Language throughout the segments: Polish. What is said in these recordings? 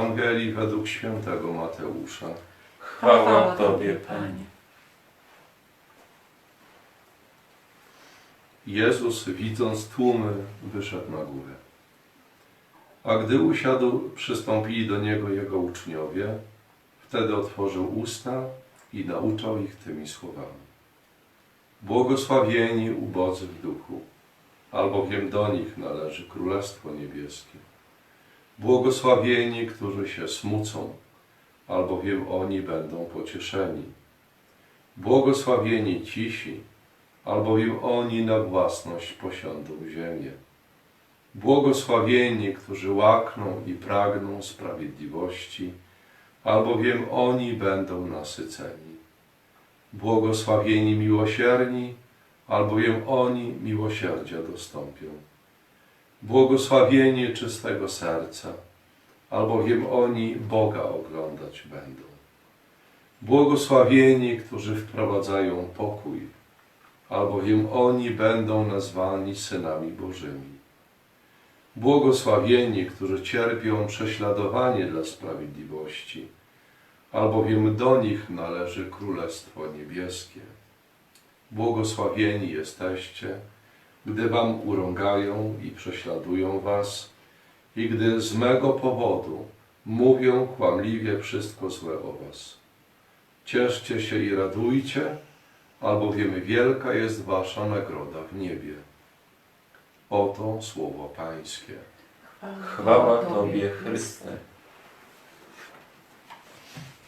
Ewangelii według świętego Mateusza. Chwała Tobie, Panie. Jezus, widząc tłumy, wyszedł na górę. A gdy usiadł, przystąpili do Niego Jego uczniowie. Wtedy otworzył usta i nauczał ich tymi słowami. Błogosławieni ubodzy w duchu, albowiem do nich należy Królestwo Niebieskie. Błogosławieni, którzy się smucą, albowiem oni będą pocieszeni. Błogosławieni cisi, albowiem oni na własność posiądą ziemię. Błogosławieni, którzy łakną i pragną sprawiedliwości, albowiem oni będą nasyceni. Błogosławieni miłosierni, albowiem oni miłosierdzia dostąpią. Błogosławieni czystego serca, albowiem oni Boga oglądać będą. Błogosławieni, którzy wprowadzają pokój, albowiem oni będą nazwani synami Bożymi. Błogosławieni, którzy cierpią prześladowanie dla sprawiedliwości, albowiem do nich należy Królestwo Niebieskie. Błogosławieni jesteście, gdy wam urągają i prześladują was, i gdy z mego powodu mówią kłamliwie wszystko złe o was. Cieszcie się i radujcie, albowiem wielka jest wasza nagroda w niebie. Oto słowo Pańskie. Chwała Tobie, Chryste.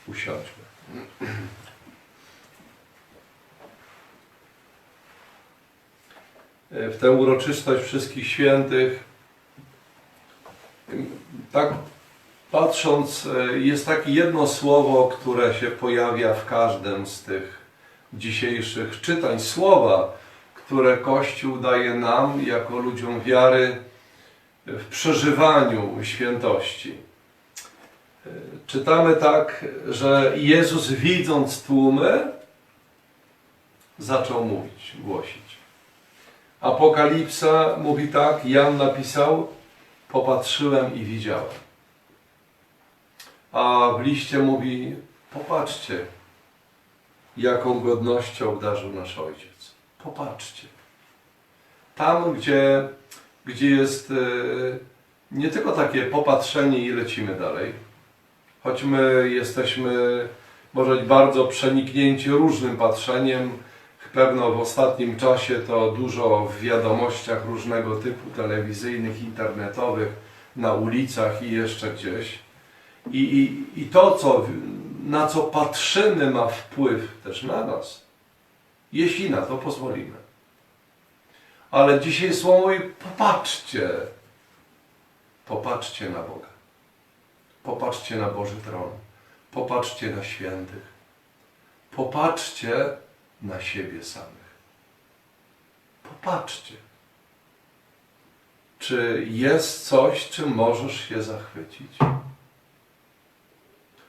Usiądźmy. W tę uroczystość wszystkich świętych, tak patrząc, jest takie jedno słowo, które się pojawia w każdym z tych dzisiejszych czytań. Słowa, które Kościół daje nam, jako ludziom wiary, w przeżywaniu świętości. Czytamy tak, że Jezus widząc tłumy, zaczął mówić, głosić. Apokalipsa mówi tak, Jan napisał, popatrzyłem i widziałem. A w liście mówi, popatrzcie, jaką godnością obdarzył nasz Ojciec. Popatrzcie. Tam, gdzie, gdzie jest e, nie tylko takie popatrzenie i lecimy dalej, choć my jesteśmy może bardzo przeniknięci różnym patrzeniem, pewno w ostatnim czasie to dużo w wiadomościach różnego typu telewizyjnych, internetowych, na ulicach i jeszcze gdzieś. I, i, i to, co, na co patrzymy, ma wpływ też na nas, jeśli na to pozwolimy. Ale dzisiaj słowo mówi, popatrzcie, popatrzcie na Boga. Popatrzcie na Boży tron. Popatrzcie na świętych. Popatrzcie na siebie samych. Popatrzcie. Czy jest coś, czym możesz się zachwycić?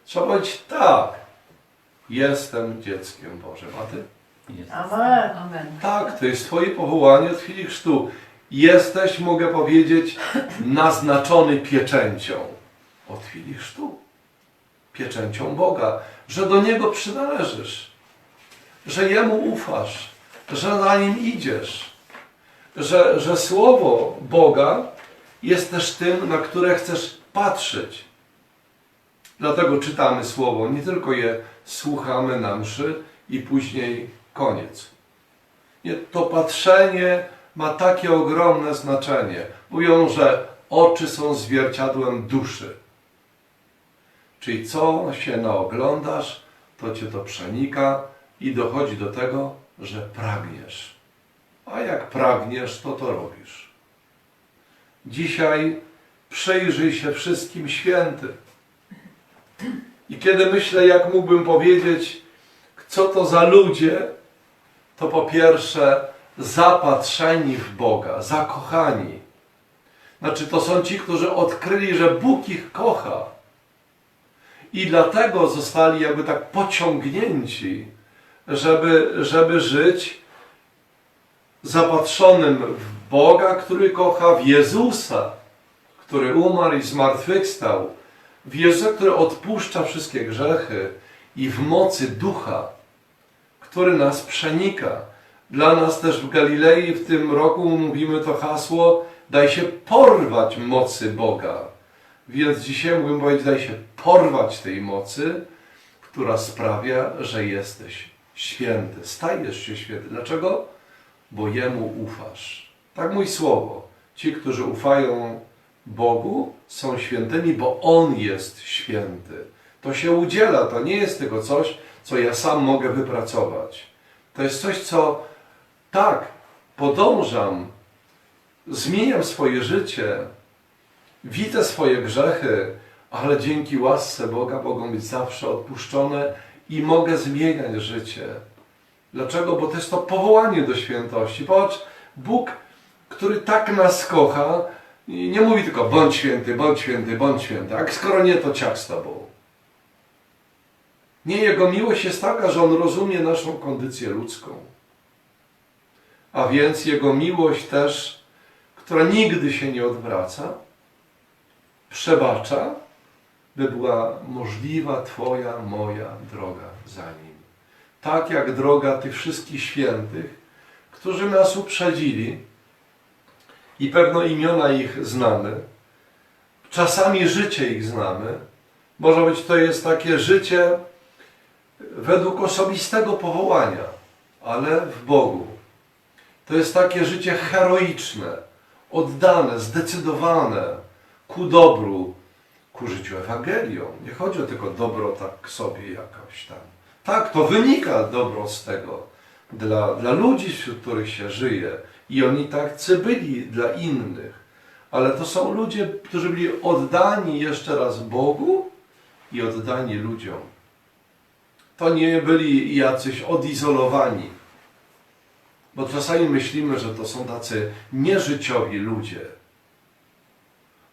Trzeba powiedzieć tak. Jestem dzieckiem Bożym. A ty? Amen. Amen. Tak, to jest Twoje powołanie od chwili chrztu. Jesteś, mogę powiedzieć, naznaczony pieczęcią od chwili chrztu. Pieczęcią Boga, że do Niego przynależysz, że Jemu ufasz, że za Nim idziesz, że, że Słowo Boga jest też tym, na które chcesz patrzeć. Dlatego czytamy Słowo, nie tylko je słuchamy na mszy i później koniec. Nie, to patrzenie ma takie ogromne znaczenie. Mówią, że oczy są zwierciadłem duszy. Czyli co się naoglądasz, to cię to przenika i dochodzi do tego, że pragniesz. A jak pragniesz, to to robisz. Dzisiaj przyjrzyj się wszystkim świętym. I kiedy myślę, jak mógłbym powiedzieć, co to za ludzie, to po pierwsze zapatrzeni w Boga, zakochani. Znaczy, to są ci, którzy odkryli, że Bóg ich kocha. I dlatego zostali jakby tak pociągnięci, żeby, żeby żyć zapatrzonym w Boga, który kocha, w Jezusa, który umarł i zmartwychwstał, w Jezusa, który odpuszcza wszystkie grzechy i w mocy Ducha, który nas przenika. Dla nas też w Galilei w tym roku mówimy to hasło daj się porwać mocy Boga. Więc dzisiaj mógłbym powiedzieć, daj się porwać tej mocy, która sprawia, że jesteś święty. Stajesz się święty. Dlaczego? Bo Jemu ufasz. Tak mój słowo. Ci, którzy ufają Bogu, są świętymi, bo On jest święty. To się udziela, to nie jest tylko coś, co ja sam mogę wypracować. To jest coś, co tak, podążam, zmieniam swoje życie, widzę swoje grzechy, ale dzięki łasce Boga mogą być zawsze odpuszczone i mogę zmieniać życie. Dlaczego? Bo jest to powołanie do świętości. Patrz, Bóg, który tak nas kocha, nie mówi tylko bądź święty, bądź święty, bądź święty. A skoro nie, to ciach z tobą. Nie, Jego miłość jest taka, że On rozumie naszą kondycję ludzką. A więc Jego miłość też, która nigdy się nie odwraca, przebacza, by była możliwa Twoja, moja droga za Nim. Tak jak droga tych wszystkich świętych, którzy nas uprzedzili i pewno imiona ich znamy, czasami życie ich znamy, może być to jest takie życie według osobistego powołania, ale w Bogu. To jest takie życie heroiczne, oddane, zdecydowane ku dobru, ku życiu Ewangelią. Nie chodzi o tylko dobro tak sobie jakoś tam. Tak, to wynika dobro z tego dla, dla ludzi, wśród których się żyje. I oni takcy byli dla innych. Ale to są ludzie, którzy byli oddani jeszcze raz Bogu i oddani ludziom. To nie byli jacyś odizolowani. Bo czasami myślimy, że to są tacy nieżyciowi ludzie.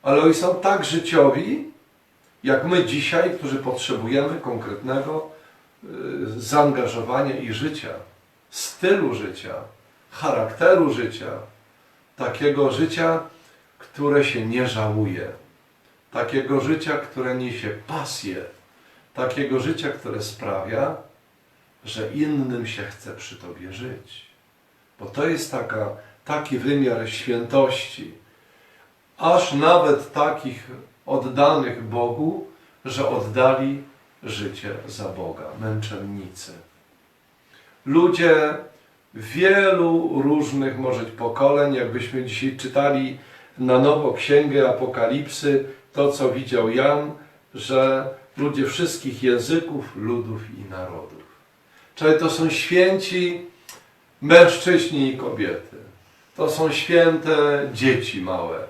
Ale oni są tak życiowi, jak my dzisiaj, którzy potrzebujemy konkretnego y, zaangażowania i życia, stylu życia, charakteru życia, takiego życia, które się nie żałuje, takiego życia, które niesie pasję, takiego życia, które sprawia, że innym się chce przy Tobie żyć. Bo to jest taka, taki wymiar świętości, aż nawet takich oddanych Bogu, że oddali życie za Boga, męczennicy. Ludzie wielu różnych może pokoleń, jakbyśmy dzisiaj czytali na nowo Księgę Apokalipsy, to co widział Jan, że ludzie wszystkich języków, ludów i narodów. Czyli to są święci mężczyźni i kobiety. To są święte dzieci małe.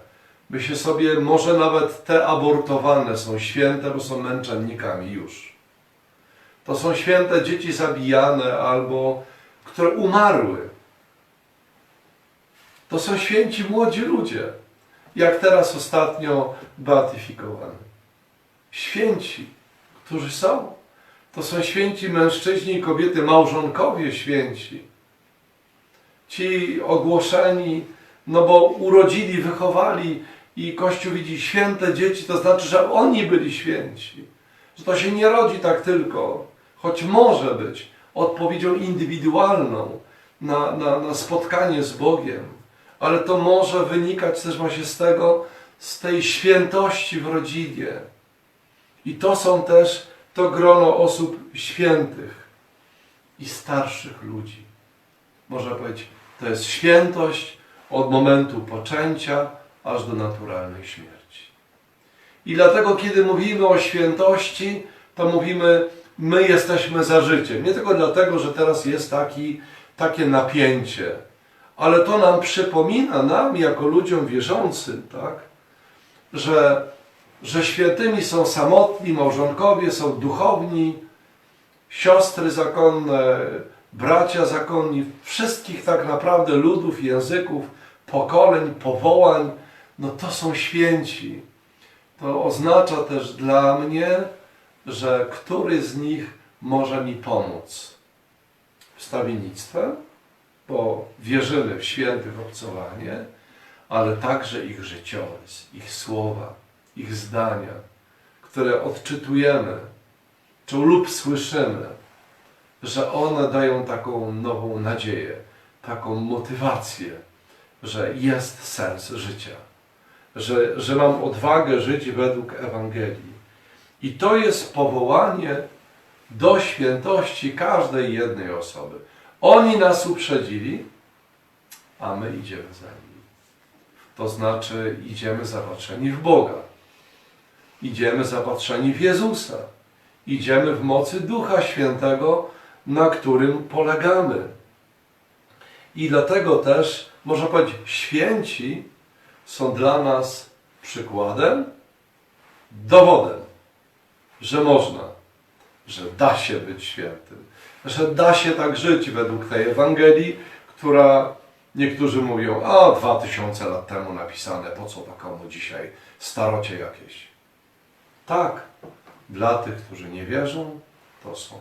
Myślę sobie, może nawet te abortowane są święte, bo są męczennikami już. To są święte dzieci zabijane albo które umarły. To są święci młodzi ludzie, jak teraz ostatnio beatyfikowani. Święci, którzy są. To są święci mężczyźni i kobiety, małżonkowie święci. Ci ogłoszeni, no bo urodzili, wychowali i Kościół widzi święte dzieci, to znaczy, że oni byli święci. Że to się nie rodzi tak tylko, choć może być odpowiedzią indywidualną na, na, na spotkanie z Bogiem, ale to może wynikać też właśnie z tego, z tej świętości w rodzinie. I to są też to grono osób świętych i starszych ludzi. Można powiedzieć, to jest świętość od momentu poczęcia aż do naturalnej śmierci. I dlatego, kiedy mówimy o świętości, to mówimy, my jesteśmy za życiem. Nie tylko dlatego, że teraz jest taki, takie napięcie, ale to nam przypomina, nam jako ludziom wierzącym, tak, że, że świętymi są samotni małżonkowie, są duchowni, siostry zakonne, bracia zakonni, wszystkich tak naprawdę ludów, języków, pokoleń, powołań, no to są święci. To oznacza też dla mnie, że który z nich może mi pomóc. Wstawiennictwem, bo wierzymy w świętych obcowanie, ale także ich życiorys, ich słowa, ich zdania, które odczytujemy czy lub słyszymy, że one dają taką nową nadzieję, taką motywację, że jest sens życia, że, że mam odwagę żyć według Ewangelii. I to jest powołanie do świętości każdej jednej osoby. Oni nas uprzedzili, a my idziemy za nimi. To znaczy idziemy zapatrzeni w Boga. Idziemy zapatrzeni w Jezusa. Idziemy w mocy Ducha Świętego, na którym polegamy. I dlatego też, można powiedzieć, święci są dla nas przykładem, dowodem, że można, że da się być świętym, że da się tak żyć według tej Ewangelii, która niektórzy mówią, a dwa tysiące lat temu napisane, po co to komu dzisiaj starocie jakieś. Tak, dla tych, którzy nie wierzą, to są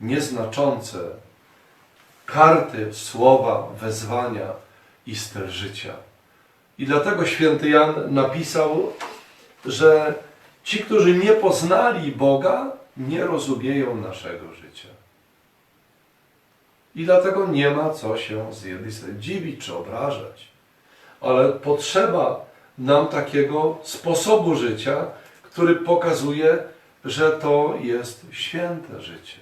nieznaczące karty, słowa, wezwania i styl życia. I dlatego święty Jan napisał, że ci, którzy nie poznali Boga, nie rozumieją naszego życia. I dlatego nie ma co się z jednej strony dziwić czy obrażać. Ale potrzeba nam takiego sposobu życia, który pokazuje, że to jest święte życie.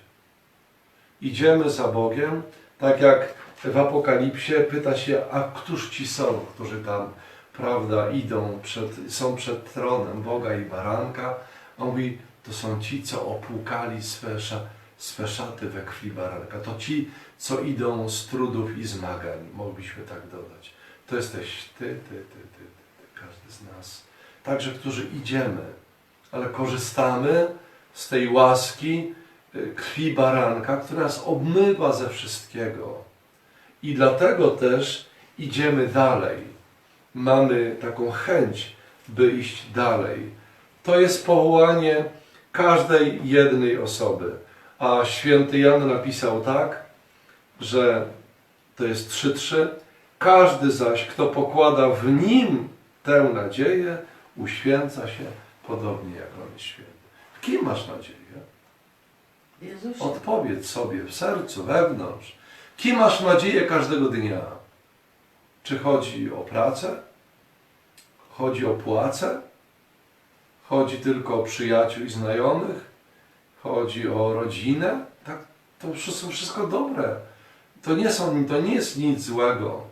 Idziemy za Bogiem, tak jak w Apokalipsie pyta się, a któż ci są, którzy tam, prawda, idą, przed, są przed tronem Boga i Baranka. On mówi, to są ci, co opłukali swe, swe szaty we krwi Baranka. To ci, co idą z trudów i zmagań, moglibyśmy tak dodać. To jesteś ty, ty, ty, ty, ty, każdy z nas. Także, którzy idziemy, ale korzystamy z tej łaski krwi baranka, która nas obmywa ze wszystkiego. I dlatego też idziemy dalej. Mamy taką chęć, by iść dalej. To jest powołanie każdej jednej osoby. A święty Jan napisał tak, że to jest 3-3. Każdy zaś, kto pokłada w nim tę nadzieję, uświęca się podobnie jak on jest święty. W kim masz nadzieję? Odpowiedz sobie w sercu, wewnątrz. Kim masz nadzieję każdego dnia? Czy chodzi o pracę? Chodzi o płacę? Chodzi tylko o przyjaciół i znajomych? Chodzi o rodzinę? Tak, to wszystko, wszystko dobre. To nie, są, to nie jest nic złego.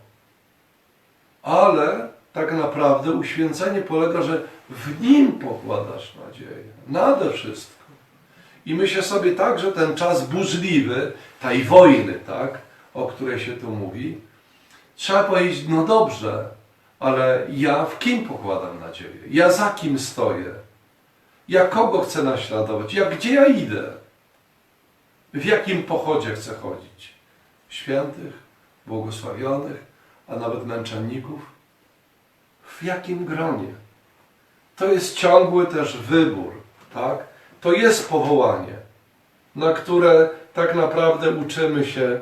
Ale tak naprawdę uświęcenie polega, że w nim pokładasz nadzieję. Nade wszystko. I myślę sobie tak, że ten czas burzliwy, tej wojny, tak, o której się tu mówi, trzeba powiedzieć, no dobrze, ale ja w kim pokładam nadzieję? Ja za kim stoję? Ja kogo chcę naśladować? Ja gdzie ja idę? W jakim pochodzie chcę chodzić? Świętych, błogosławionych, a nawet męczenników? W jakim gronie? To jest ciągły też wybór, tak? To jest powołanie, na które tak naprawdę uczymy się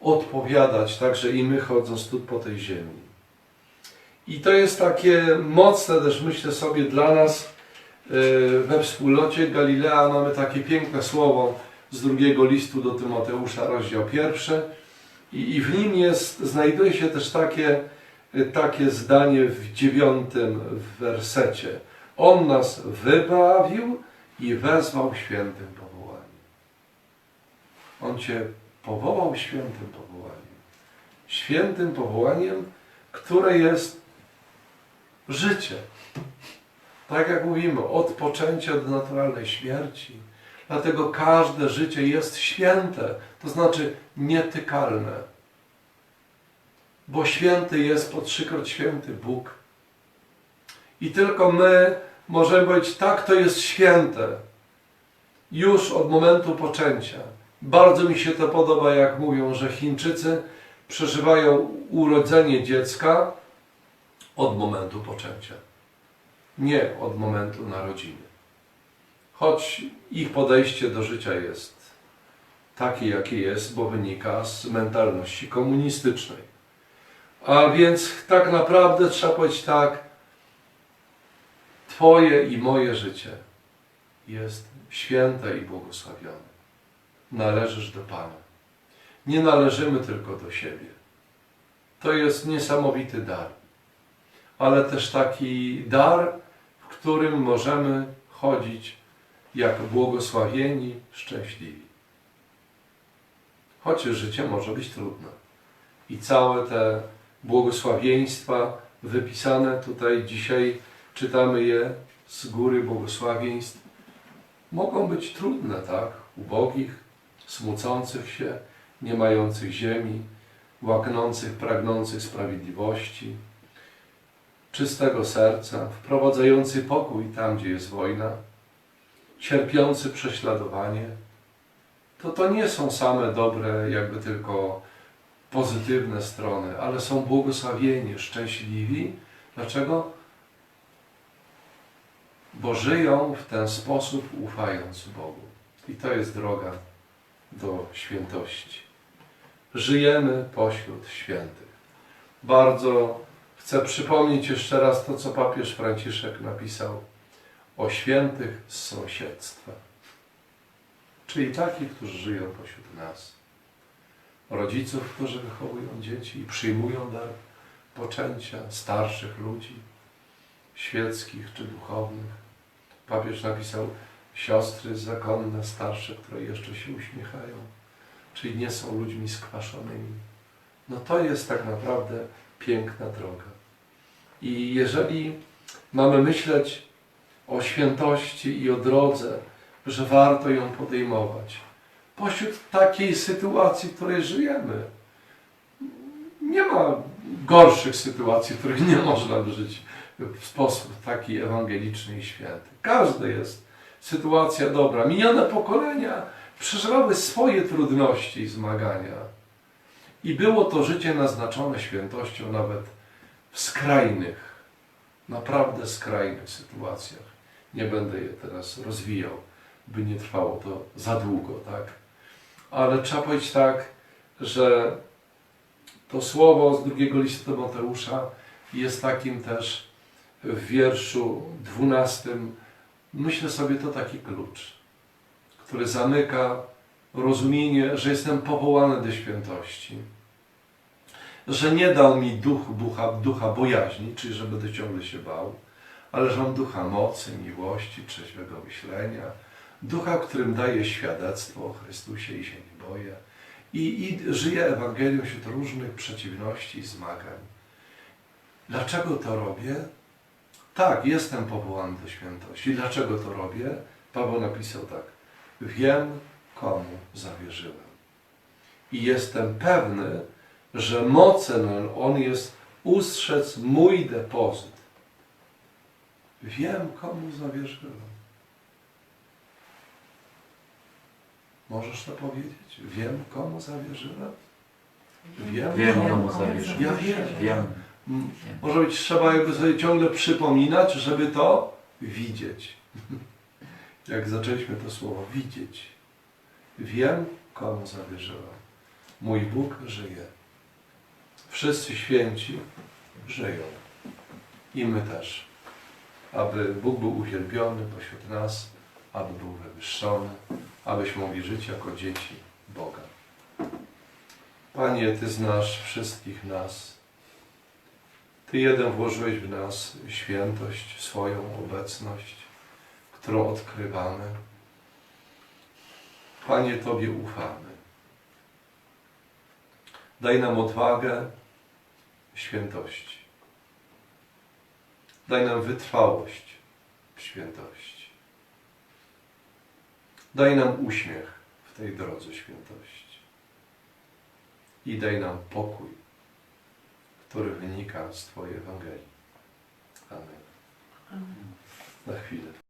odpowiadać, także i my chodząc tu po tej ziemi. I to jest takie mocne też, myślę sobie, dla nas yy, we wspólnocie Galilea mamy takie piękne słowo z drugiego listu do Tymoteusza, rozdział pierwszy. I, w nim jest, znajduje się też takie, yy, takie zdanie w dziewiątym wersecie. On nas wybawił i wezwał świętym powołaniem. On Cię powołał świętym powołaniem. Świętym powołaniem, które jest życie. Tak jak mówimy, od poczęcia do naturalnej śmierci. Dlatego każde życie jest święte, to znaczy nietykalne. Bo święty jest po trzykroć święty Bóg. I tylko my możemy powiedzieć, tak, to jest święte. Już od momentu poczęcia. Bardzo mi się to podoba, jak mówią, że Chińczycy przeżywają urodzenie dziecka od momentu poczęcia. Nie od momentu narodziny. Choć ich podejście do życia jest takie, jakie jest, bo wynika z mentalności komunistycznej. A więc tak naprawdę trzeba powiedzieć tak, Twoje i moje życie jest święte i błogosławione. Należysz do Pana. Nie należymy tylko do siebie. To jest niesamowity dar, ale też taki dar, w którym możemy chodzić jak błogosławieni, szczęśliwi. Chociaż życie może być trudne. I całe te błogosławieństwa wypisane tutaj dzisiaj, czytamy je z góry błogosławieństw, mogą być trudne, tak? Ubogich, smucących się, nie mających ziemi, łaknących, pragnących sprawiedliwości, czystego serca, wprowadzający pokój tam, gdzie jest wojna, cierpiący prześladowanie. To to nie są same dobre, jakby tylko pozytywne strony, ale są błogosławieni, szczęśliwi. Dlaczego? Bo żyją w ten sposób, ufając Bogu. I to jest droga do świętości. Żyjemy pośród świętych. Bardzo chcę przypomnieć jeszcze raz to, co papież Franciszek napisał o świętych z sąsiedztwa. Czyli takich, którzy żyją pośród nas. Rodziców, którzy wychowują dzieci i przyjmują dar poczęcia, starszych ludzi, świeckich czy duchownych. Papież napisał siostry zakonne, starsze, które jeszcze się uśmiechają, czyli nie są ludźmi skwaszonymi. No to jest tak naprawdę piękna droga. I jeżeli mamy myśleć o świętości i o drodze, że warto ją podejmować, pośród takiej sytuacji, w której żyjemy, nie ma gorszych sytuacji, w których nie można żyć w sposób taki ewangeliczny i święty. Każdy jest sytuacja dobra. Minione pokolenia przeżywały swoje trudności i zmagania. I było to życie naznaczone świętością nawet w skrajnych, naprawdę skrajnych sytuacjach. Nie będę je teraz rozwijał, by nie trwało to za długo, tak? Ale trzeba powiedzieć tak, że to słowo z drugiego listu do Mateusza jest takim też w wierszu dwunastym, myślę sobie, to taki klucz, który zamyka rozumienie, że jestem powołany do świętości. Że nie dał mi duch, ducha, ducha bojaźni, czyli że będę ciągle się bał, ale że mam ducha mocy, miłości, trzeźwego myślenia, ducha, którym daje świadectwo o Chrystusie i się nie boję. I, I żyję Ewangelią wśród różnych przeciwności i zmagań. Dlaczego to robię? Tak, jestem powołany do świętości. Dlaczego to robię? Paweł napisał tak. Wiem, komu zawierzyłem. I jestem pewny, że mocen on jest ustrzec mój depozyt. Wiem, komu zawierzyłem. Możesz to powiedzieć? Wiem, komu zawierzyłem? Wiem, Wiem, komu. zawierzyłem. Ja wiem. Wiem. Mm, Może być trzeba jakby sobie ciągle przypominać, żeby to widzieć. Jak zaczęliśmy to słowo widzieć. Wiem, komu zawierzyłem. Mój Bóg żyje. Wszyscy święci żyją. I my też. Aby Bóg był uwielbiony pośród nas, aby był wywyższony, abyśmy mogli żyć jako dzieci Boga. Panie, Ty znasz wszystkich nas. Ty jeden włożyłeś w nas świętość, swoją obecność, którą odkrywamy. Panie, Tobie ufamy. Daj nam odwagę świętości. Daj nam wytrwałość w świętości. Daj nam uśmiech w tej drodze świętości. I daj nam pokój, który wynika z Twojej Ewangelii. Amen. Na chwilę.